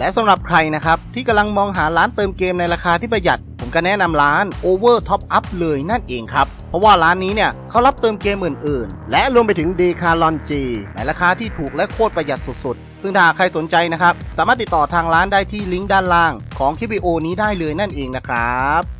และสำหรับใครนะครับ ที่กำลังมองหาร้านเติมเกมในราคาที่ประหยัด ผมก็แนะนำร้าน Over Top Up เลยนั่นเองครับ เพราะว่าร้านนี้เนี่ยเขารับเติมเกมอื่นๆ และรวมไปถึง d e c a l o n G ในราคาที่ถูกและโคตรประหยัดสุดๆ ซึ่งถ้าใครสนใจนะครับ สามารถติดต่อทางร้านได้ที่ลิงก์ด้านล่างของคลิปวิดีโอนี้ได้เลยนั่นเองนะครับ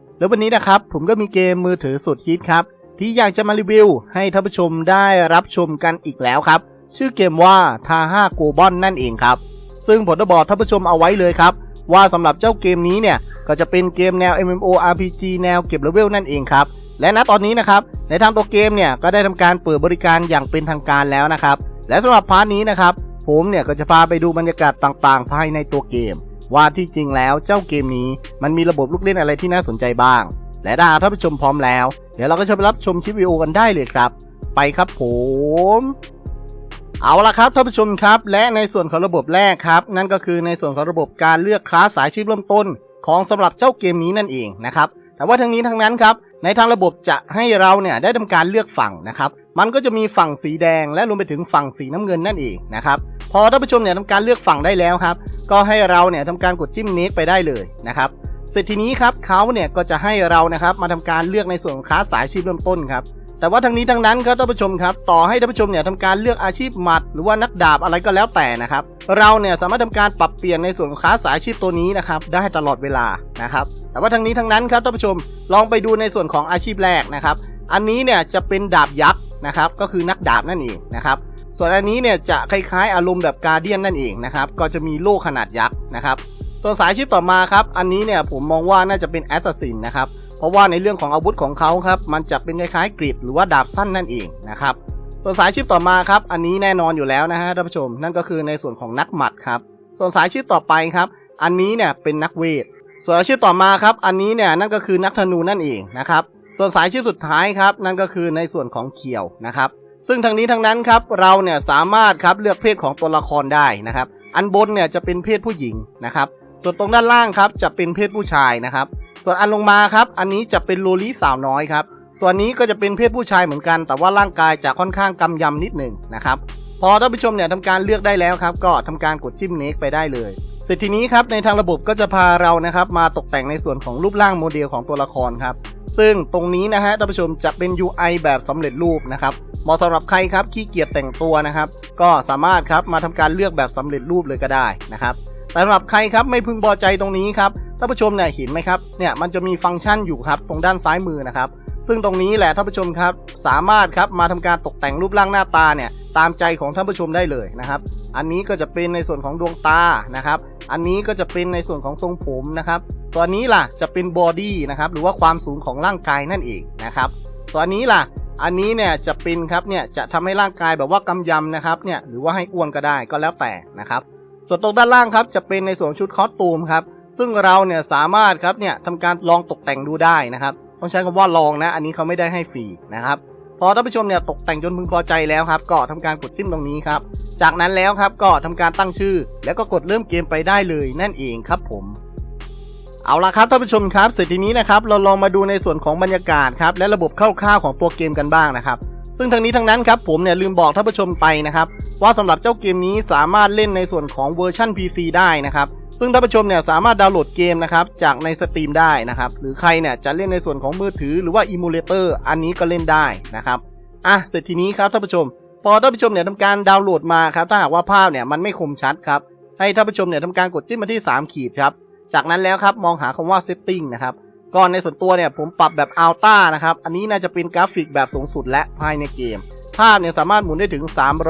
แล้ววันนี้นะครับผมก็มีเกมมือถือสุดฮิตครับ ที่อยากจะมารีวิว ให้ท่านผู้ชมได้รับชมกันอีกแล้วครับ ชื่อเกมว่าทาห้าโกบอนนั่นเองครับ ซึ่งผมจะบอกท่านผู้ชมเอาไว้เลยครับ ว่าสำหรับเจ้าเกมนี้เนี่ย ก็จะเป็นเกมแนว MMORPG แนวเก็บเลเวลนั่นเองครับ และณตอนนี้นะครับในทางตัวเกมเนี่ยก็ได้ทำการเปิดบริการอย่างเป็นทางการแล้วนะครับและสำหรับพาร์ทนี้นะครับผมเนี่ยก็จะพาไปดูบรรยากาศต่างๆ ภายในตัวเกม ว่าที่จริงแล้วเจ้าเกมนี้มันมีระบบลูกเล่นอะไรที่น่าสนใจบ้าง และถ้าท่านผู้ชมพร้อมแล้ว เดี๋ยวเราก็จะไปรับชมคลิปวิดีโอกันได้เลยครับ ไปครับผมเอาละครับท่านผู้ชมครับ และในส่วนของระบบแรกครับ นั่นก็คือในส่วนของระบบการเลือกคลาสสายชีพเริ่มต้น ของสำหรับเจ้าเกมนี้นั่นเองนะครับ แต่ว่าทั้งนี้ทั้งนั้นครับในทางระบบจะให้เราเนี่ยได้ทำการเลือกฝั่งนะครับ มันก็จะมีฝั่งสีแดงและรวมไปถึงฝั่งสีน้ำเงินนั่นเองนะครับ พอท่านผู้ชมเนี่ยทำการเลือกฝั่งได้แล้วครับ ก็ให้เราเนี่ยทำการกดจิ้มเนกไปได้เลยนะครับเสร็จทีนี้ครับเขาเนี่ยก็จะให้เรานะครับมาทำการเลือกในส่วนของคลาสสายชีพเริ่มต้นครับ แต่ว่าทั้งนี้ทั้งนั้นครับท่านผู้ชมครับ ต่อให้ท่านผู้ชมเนี่ยทำการเลือกอาชีพหมัด หรือว่านักดาบอะไรก็แล้วแต่นะครับเราเนี่ยสามารถทำการปรับเปลี่ยนในส่วนของคลาสสายอาชีพตัวนี้นะครับได้ตลอดเวลานะครับแต่ว่าทั้งนี้ทั้งนั้นครับท่านผู้ชมลองไปดูในส่วนของอาชีพแรกนะครับ อันนี้เนี่ยจะเป็นดาบยักษ์นะครับก็คือนักดาบนั่นเองนะครับส่วนอันนี้เนี่ยจะคล้ายๆ อารมณ์แบบการเดียนนั่นเองนะครับก็จะมีโล่ขนาดยักษ์นะครับส่วนสายอาชีพต่อมาครับอันนี้เนี่ยผมมองว่าน่าจะเป็นแอสซัสซินนะครับ เพราะว่าในเรื่องของอาวุธของเขาครับมันจะเป็นคล้ายๆกริดหรือว่าดาบสั้นนั่นเองนะครับส่วนสายชีพต่อมาครับ อันนี้แน่นอนอยู่แล้วนะฮะท่านผู้ชม นั่นก็คือในส่วนของนักหมัดครับ ส่วนสายชีพต่อไปครับ อันนี้เนี่ยเป็นนักเวท ส่วนอาชีพต่อมาครับ อันนี้เนี่ยนั่นก็คือนักธนูนั่นเองนะครับ ส่วนสายชีพสุดท้ายครับ นั่นก็คือในส่วนของเขียวนะครับ ซึ่งทั้งนี้ทั้งนั้นครับเราเนี่ยสามารถครับเลือกเพศของตัวละครได้นะครับ อันบนเนี่ยจะเป็นเพศผู้หญิงนะครับ ส่วนตรงด้านล่างครับจะเป็นเพศผู้ชายนะครับ ส่วนอันลงมาครับ อันนี้จะเป็นโลลิสาวน้อยครับ ส่วนนี้ก็จะเป็นเพศผู้ชายเหมือนกัน แต่ว่าร่างกายจะค่อนข้างกำยำนิดหนึ่งนะครับ พอท่านผู้ชมเนี่ยทำการเลือกได้แล้วครับ ก็ทำการกดจิ้มเน็กไปได้เลยเสร็จทีนี้ครับในทางระบบก็จะพาเรานะครับมาตกแต่งในส่วนของรูปร่างโมเดลของตัวละครครับ ซึ่งตรงนี้นะฮะท่านผู้ชมจะเป็น UI แบบสำเร็จรูปนะครับเหมาะสำหรับใครครับขี้เกียจแต่งตัวนะครับ ก็สามารถครับมาทำการเลือกแบบสำเร็จรูปเลยก็ได้นะครับ แต่สำหรับใครครับไม่พึงพอใจตรงนี้ครับท่านผู้ชมเนี่ยเห็นไหมครับเนี่ยมันจะมีฟังก์ชันอยู่ครับตรงด้านซ้ายมือนะครับ ซึ่งตรงนี้แหละท่านผู้ชมครับสามารถครับมาทำการตกแต่งรูปร่างหน้าตาเนี่ยตามใจของท่านผู้ชมได้เลยนะครับ อันนี้ก็จะเป็นในส่วนของดวงตานะครับ อันนี้ก็จะเป็นในส่วนของทรงผมนะครับส่วนนี้ล่ะจะเป็นบอดี้นะครับหรือว่าความสูงของร่างกายนั่นเองนะครับส่วนนนี้ล่ะอันนี้เนี่ยจะเป็นครับเนี่ยจะทำให้ร่างกายแบบว่ากำยำนะครับเนี่ยหรือว่าให้อ้วนก็ได้ก็แล้วแต่นะครับ ส่วนตรงด้านล่างครับจะเป็นในส่วนชุดคอสตูมครับซึ่งเราเนี่ยสามารถครับเนี่ยทำการลองตกแต่งดูได้นะครับต้องใช้คำว่าลองนะ อันนี้เขาไม่ได้ให้ฟรีนะครับพอท่านผู้ชมเนี่ยตกแต่งจนพึงพอใจแล้วครับ ก็ทำการกดจิ้มตรงนี้ครับ จากนั้นแล้วครับก็ทำการตั้งชื่อ แล้วก็กดเริ่มเกมไปได้เลยนั่นเองครับผม เอาละครับท่านผู้ชมครับเสร็จทีนี้นะครับเราลองมาดูในส่วนของบรรยากาศครับและระบบคร่าวๆของตัวเกมกันบ้างนะครับ ซึ่งทั้งนี้ทั้งนั้นครับผมเนี่ยลืมบอกท่านผู้ชมไปนะครับว่าสำหรับเจ้าเกมนี้สามารถเล่นในส่วนของเวอร์ชัน PC ได้นะครับซึ่งท่านผู้ชมเนี่ยสามารถดาวน์โหลดเกมนะครับจากในสตรีมได้นะครับหรือใครเนี่ยจะเล่นในส่วนของมือถือหรือว่าอิมูเลเตอร์อันนี้ก็เล่นได้นะครับอะเสร็จทีนี้ครับท่านผู้ชม พอท่านผู้ชมเนี่ยทำการดาวน์โหลดมาครับถ้าหากว่าภาพเนี่ยมันไม่คมชัดครับให้ท่านผู้ชมเนี่ยทำการกดจิ้มมาที่ 3 ขีดครับจากนั้นแล้วครับมองหาคำว่า setting นะครับ ก่อนในส่วนตัวเนี่ยผมปรับแบบ Ultra นะครับ อันนี้น่าจะเป็นกราฟิกแบบสูงสุดและภายในเกม ภาพเนี่ยสามารถหมุนได้ถึง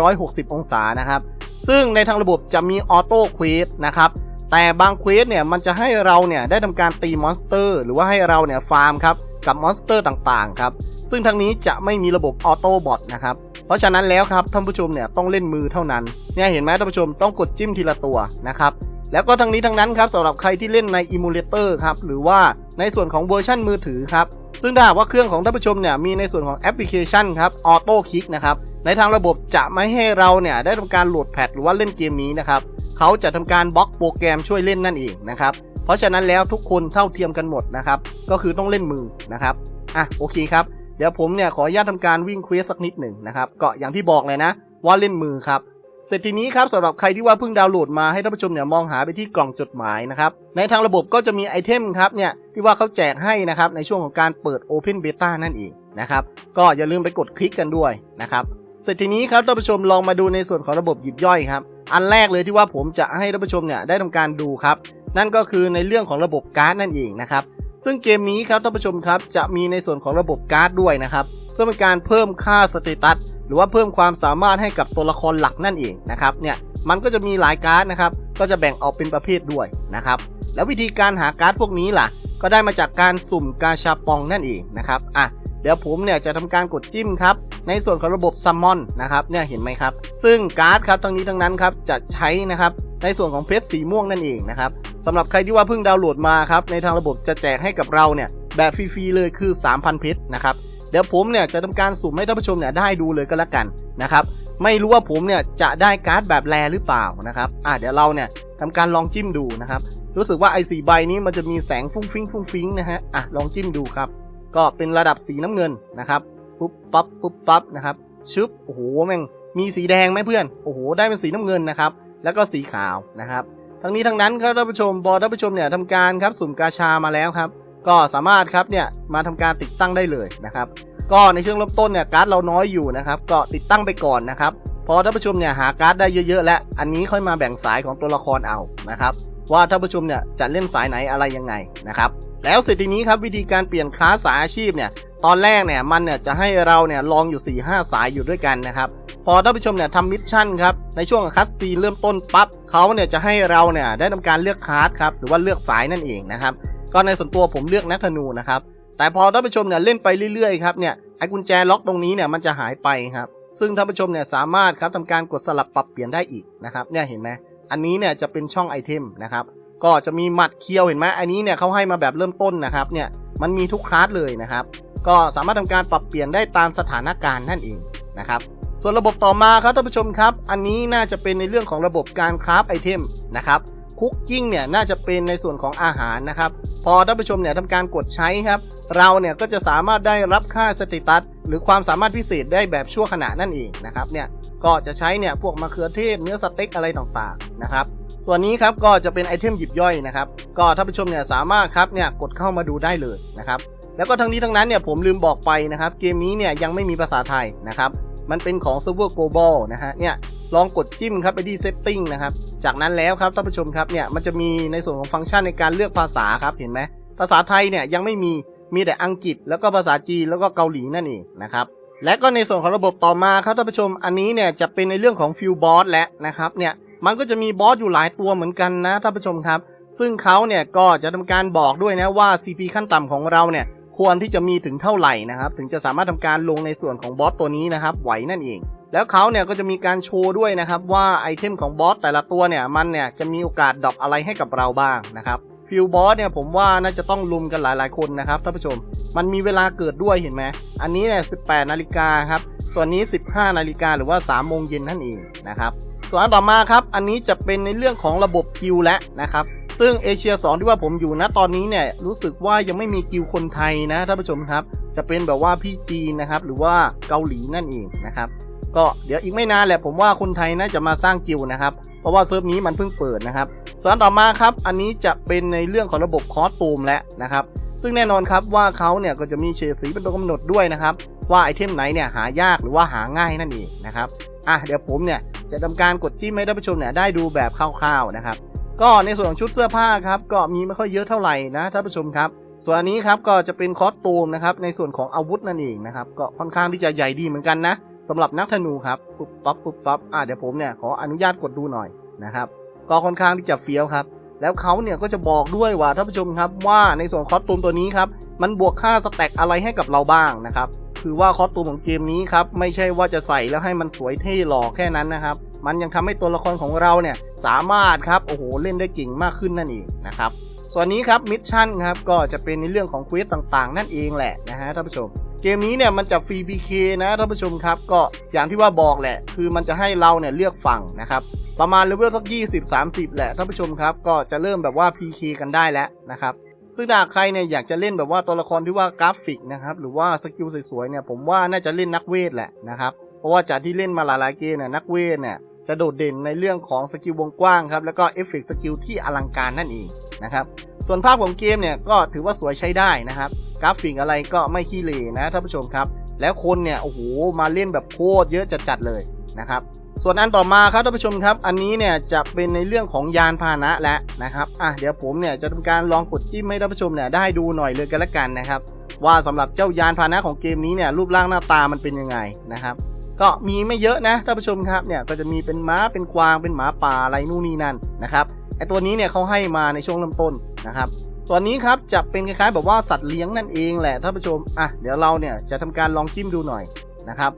360 องศานะครับ ซึ่งในทางระบบจะมีออโต้เควสนะครับ แต่บางเควสเนี่ยมันจะให้เราเนี่ยได้ทำการตีมอนสเตอร์ หรือว่าให้เราเนี่ยฟาร์มครับกับมอนสเตอร์ต่างๆครับ ซึ่งทางนี้จะไม่มีระบบออโต้บอทนะครับ ราะฉะนั้นแล้วครับท่านผู้ชมเนี่ยต้องเล่นมือเท่านั้นเนี่ยเห็นไหมท่านผู้ชมต้องกดจิ้มทีละตัวนะครับแล้วก็ทั้งนี้ทั้งนั้นครับสำหรับใครที่เล่นในอิมูเลเตอร์ครับหรือว่าในส่วนของเวอร์ชันมือถือครับซึ่งถ้าหากว่าเครื่องของท่านผู้ชมเนี่ยมีในส่วนของแอปพลิเคชันครับออโต้คลิกนะครับในทางระบบจะไม่ให้เราเนี่ยได้ทำการโหลดแพทหรือว่าเล่นเกมนี้นะครับเขาจะทำการบล็อกโปรแกรมช่วยเล่นนั่นเองนะครับเพราะฉะนั้นแล้วทุกคนเท่าเทียมกันหมดนะครับก็คือต้องเล่นมือนะครับอะโอเคครับ ดี๋ยวผมเนี่ยขออนุญาตทำการวิ่งเควสสักนิดหนึ่งนะครับก็อย่างที่บอกเลยนะ ว่าเล่นมือครับเสร็จทีนี้ครับสำหรับใครที่ว่าเพิ่งดาวน์โหลดมาให้ท่านผู้ชมเนี่ยมองหาไปที่กล่องจดหมายนะครับในทางระบบก็จะมีไอเทมครับเนี่ยที่ว่าเขาแจกให้นะครับในช่วงของการเปิด Open Beta นั่นเองนะครับก็อย่าลืมไปกดคลิกกันด้วยนะครับเสร็จทีนี้ครับท่านผู้ชมลองมาดูในส่วนของระบบหยิบย่อยครับอันแรกเลยที่ว่าผมจะให้ท่านผู้ชมเนี่ยได้ทำการดูครับนั่นก็คือในเรื่องของระบบการ์ดนั่นเองนะครับ ซึ่งเกมนี้ครับท่านผู้ชมครับจะมีในส่วนของระบบการ์ดด้วยนะครับเพื่อเป็นการเพิ่มค่าสเตตัสหรือว่าเพิ่มความสามารถให้กับตัวละครหลักนั่นเองนะครับเนี่ยมันก็จะมีหลายการ์ดนะครับก็จะแบ่งออกเป็นประเภทด้วยนะครับแล้ววิธีการหาการ์ดพวกนี้ล่ะ ก็ได้มาจากการสุ่มกาชาปองนั่นเองนะครับอะเดี๋ยวผมเนี่ยจะทำการกดจิ้มครับในส่วนของระบบซัมมอนนะครับเนี่ยเห็นไหมครับ ซึ่งการ์ดครับทั้งนี้ทั้งนั้นครับจะใช้นะครับในส่วนของเพชรสีม่วงนั่นเองนะครับ สำหรับใครที่ว่าเพิ่งดาวน์โหลดมาครับ ในทางระบบจะแจกให้กับเราเนี่ย แบบฟรีๆเลยคือ 3,000 เพชรนะครับ เดี๋ยวผมเนี่ยจะทำการสุ่มให้ท่านผู้ชมเนี่ยได้ดูเลยก็แล้วกันนะครับ ไม่รู้ว่าผมเนี่ยจะได้การ์ดแบบแรหรือเปล่านะครับ อะเดี๋ยวเราเนี่ยทำการลองจิ้มดูนะครับ รู้สึกว่าไอ้สีใบนี้มันจะมีแสงฟุ้งฟิ้งฟุ้งฟิ้งนะฮะ อะลองจิ้มดูครับ ก็เป็นระดับสีน้ำเงินนะครับปุ๊บปั๊บปุ๊บปั๊บนะครับชึบโอ้โหแม่งมีสีแดงไหมเพื่อน โอ้โห ได้เป็นสีน้ำเงินนะครับ แล้วก็สีขาวนะครับ ทั้งนี้ทั้งนั้นครับท่านผู้ชมบอท่านผู้ชมเนี่ยทำการครับสุ่มกาชามาแล้วครับ ก็สามารถครับเนี่ยมาทำการติดตั้งได้เลยนะครับ ก็ในช่วงเริ่มต้นเนี่ยการ์ดเราน้อยอยู่นะครับ ก็ติดตั้งไปก่อนนะครับพอท่านผู้ชมเนี่ยหาการ์ดได้เยอะๆ แล้ว อันนี้ค่อยมาแบ่งสายของตัวละครเอานะครับว่าท่านผู้ชมเนี่ยจะเล่นสายไหนอะไรยังไงนะครับแล้วเสร็จทีนี้ครับวิธีการเปลี่ยนคลาสสายอาชีพเนี่ยตอนแรกเนี่ยมันเนี่ยจะให้เราเนี่ยลองอยู่4 5 สายอยู่ด้วยกันนะครับ พอท่านผู้ชมเนี่ยทำมิชชั่นครับในช่วงคัสซีเริ่มต้นปั๊บเขาเนี่ยจะให้เราเนี่ยได้ทำการเลือกคลาสครับหรือว่าเลือกสายนั่นเองนะครับก็ในส่วนตัวผมเลือกนักธนูนะครับแต่พอท่านผู้ชมเนี่ยเล่นไปเรื่อยๆครับเนี่ยไอ้กุญแจล็อกตรงนี้เนี่ยมันจะหายไปครับซึ่งท่านผู้ชมเนี่ยสามารถครับทำการกดสลับปรับเปลี่ยนได้อีกนะครับเนี่ยเห็นไหมอันนี้เนี่ยจะเป็นช่องไอเทมนะครับก็จะมีหมัดเคียวเห็นไหมอันนี้เนี่ยเขาให้มาแบบเริ่มต้นนะครับเนี่ยมันมีทุกคลาสเลยนะครับ ก็สามารถทำการปรับเปลี่ยนได้ตามสถานการณ์นั่นเองนะครับ ส่วนระบบต่อมาครับท่านผู้ชมครับ อันนี้น่าจะเป็นในเรื่องของระบบการคราฟไอเทมนะครับคุกกิ้งเนี่ยน่าจะเป็นในส่วนของอาหารนะครับ พอท่านผู้ชมเนี่ยทำการกดใช้ครับ เราเนี่ยก็จะสามารถได้รับค่าสเตตัสหรือความสามารถพิเศษได้แบบชั่วขณะนั่นเองนะครับเนี่ยก็จะใช้เนี่ยพวกมะเขือเทศเนื้อสเต็กอะไรต่างๆนะครับส่วนนี้ครับก็จะเป็นไอเทมหยิบย่อยนะครับ ก็ท่านผู้ชมเนี่ยสามารถครับเนี่ยกดเข้ามาดูได้เลยนะครับ แล้วก็ทั้งนี้ทั้งนั้นเนี่ยผมลืมบอกไปนะครับเกมนี้เนี่ยยังไม่มีภาษาไทยนะครับมันเป็นของ Server Global นะฮะเนี่ยลองกดจิ้มครับไปที่ Setting นะครับจากนั้นแล้วครับท่านผู้ชมครับเนี่ยมันจะมีในส่วนของฟังก์ชันในการเลือกภาษาครับเห็นไหมภาษาไทยเนี่ยยังไม่มีมีแต่อังกฤษ แล้วก็ภาษาจีนแล้วก็เกาหลีนั่นเองนะครับและก็ในส่วนของระบบต่อมาครับท่านผู้ชมอันนี้เนี่ยจะเป็นในเรื่องของฟิวบอสและนะครับเนี่ยมันก็จะมีบอสอยู่หลายตัวเหมือนกันนะท่านผู้ชมครับ ซึ่งเขาเนี่ยก็จะทำการบอกด้วยนะว่า CP ขั้นต่ำของเราเนี่ย ควรที่จะมีถึงเท่าไหร่นะครับ ถึงจะสามารถทำการลงในส่วนของบอสตัวนี้นะครับ ไหวนั่นเอง แล้วเขาเนี่ยก็จะมีการโชว์ด้วยนะครับว่าไอเทมของบอสแต่ละตัวเนี่ยมันเนี่ยจะมีโอกาสดรอปอะไรให้กับเราบ้างนะครับฟิลบอสเนี่ยผมว่าน่าจะต้องลุมกันหลายๆคนนะครับท่านผู้ชม มันมีเวลาเกิดด้วยเห็นไหมอันนี้เนี่ย18นาฬิกาครับส่วนนี้ 15 นาฬิกาหรือว่า3โมงเย็นนั่นเองนะครับส่วนต่อมาครับอันนี้จะเป็นในเรื่องของระบบกิลและนะครับ ซึ่งเอเชีย 2 ที่ว่าผมอยู่นะตอนนี้เนี่ยรู้สึกว่ายังไม่มีกิลคนไทยนะท่านผู้ชมครับ จะเป็นแบบว่าพี่จีนนะครับหรือว่าเกาหลีนั่นเองนะครับก็เดี๋ยวอีกไม่นานแหละผมว่าคนไทยน่าจะมาสร้างกิลนะครับเพราะว่าเซิร์ฟนี้มันเพิ่งเปิดนะครับ ส่วนต่อมาครับอันนี้จะเป็นในเรื่องของระบบคอสตูมแล้วนะครับซึ่งแน่นอนครับว่าเขาเนี่ยก็จะมีเฉดสีเป็นตัวกำหนดด้วยนะครับว่าไอเทมไหนเนี่ยหายากหรือว่าหาง่ายนั่นเองนะครับอะเดี๋ยวผมเนี่ยจะทำการกดจิ้มให้ท่านผู้ชมเนี่ยได้ดูแบบคร่าวๆนะครับ ก็ในส่วนของชุดเสื้อผ้าครับก็มีไม่ค่อยเยอะเท่าไหร่นะท่านผู้ชมครับ ส่วนอันนี้ครับก็จะเป็นคอสตูมนะครับในส่วนของอาวุธนั่นเองนะครับก็ค่อนข้างที่จะใหญ่ดีเหมือนกันนะสำหรับนักธนูครับปุ๊บปั๊บปุ๊บปั๊บอะเดี๋ยวผมเนี่ยขออนุญาตกดดูหน่อยนะครับก็ค่อนข้างที่จะเฟี้ยวครับแล้วเขาเนี่ยก็จะบอกด้วยว่าท่านผู้ชมครับว่าในส่วนคอสตูมตัวนี้ครับมันบวกค่าสแต็กอะไรให้กับเราบ้างนะครับคือว่าคอสตูมของเกมนี้ครับไม่ใช่ว่าจะใส่แล้วให้มันสวยเท่หล่อแค่นั้นนะครับ มันยังทำให้ตัวละครของเราเนี่ยสามารถครับโอ้โหเล่นได้เก่งมากขึ้นนั่นเองนะครับส่วนนี้ครับมิชชั่นครับก็จะเป็นในเรื่องของเควสต่างๆ นั่นเองแหละนะฮะท่านผู้ชม เกมนี้เนี่ยมันจะฟรี PK นะท่านผู้ชมครับ ก็อย่างที่ว่าบอกแหละ คือมันจะให้เราเนี่ยเลือกฝั่งนะครับประมาณเลเวลสัก20 30 แหละท่านผู้ชมครับ ก็จะเริ่มแบบว่า PK กันได้แล้วนะครับซึ่งถ้าใครเนี่ยอยากจะเล่นแบบว่าตัวละครที่ว่ากราฟิกนะครับหรือว่าสกิลสวยๆเนี่ยผมว่าน่าจะเล่นนักเวทแหละนะครับเพราะว่าจากที่เล่นมาหลายๆเกมเนี่ยนักเวทเนี่ย จะโดดเด่นในเรื่องของสกิลวงกว้างครับแล้วก็เอฟเฟกต์สกิลที่อลังการนั่นเองนะครับส่วนภาพของเกมเนี่ยก็ถือว่าสวยใช้ได้นะครับ กราฟิกอะไรก็ไม่ขี้เหร่นะท่านผู้ชมครับ แล้วคนเนี่ยโอ้โหมาเล่นแบบโคตรเยอะจัดๆเลยนะครับส่วนอันต่อมาครับท่านผู้ชมครับ อันนี้เนี่ยจะเป็นในเรื่องของยานพาหนะแล้วนะครับอะเดี๋ยวผมเนี่ยจะทำการลองกดจิ้มให้ท่านผู้ชมเนี่ยได้ดูหน่อยเลยกันละกันนะครับ ว่าสำหรับเจ้ายานพาหนะของเกมนี้เนี่ยรูปร่างหน้าตามันเป็นยังไงนะครับ ก็มีไม่เยอะนะท่านผู้ชมครับเนี่ยก็จะมีเป็นม้าเป็นกวางเป็นหมาป่าอะไรนู่นนี่นั่นนะครับไอตัวนี้เนี่ยเขาให้มาในช่วงเริ่มต้นนะครับส่วนนี้ครับจะเป็นคล้ายๆแบบว่าสัตว์เลี้ยงนั่นเองแหละท่านผู้ชมอะเดี๋ยวเราเนี่ยจะทำการลองจิ้มดูหน่อยนะครับ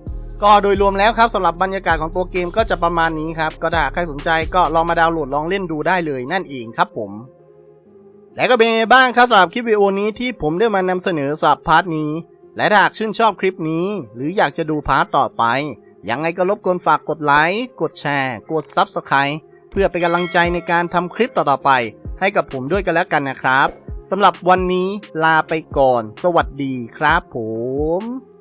ก็โดยรวมแล้วครับสำหรับบรรยากาศของตัวเกมก็จะประมาณนี้ครับก็ถ้าใครสนใจก็ลองมาดาวน์โหลดลองเล่นดูได้เลยนั่นเองครับผมและก็เป็นไงบ้างครับสำหรับคลิปวิดีโอนี้ที่ผมได้มานำเสนอสำหรับพาร์ทนี้ และถ้าหากชื่นชอบคลิปนี้ หรืออยากจะดูพาร์ตต่อไป ยังไงก็รบกวนฝากกดไลค์ กดแชร์ กด Subscribe เพื่อเป็นกำลังใจในการทำคลิปต่อๆไป ให้กับผมด้วยกันแล้วกันนะครับสำหรับวันนี้ลาไปก่อน สวัสดีครับผม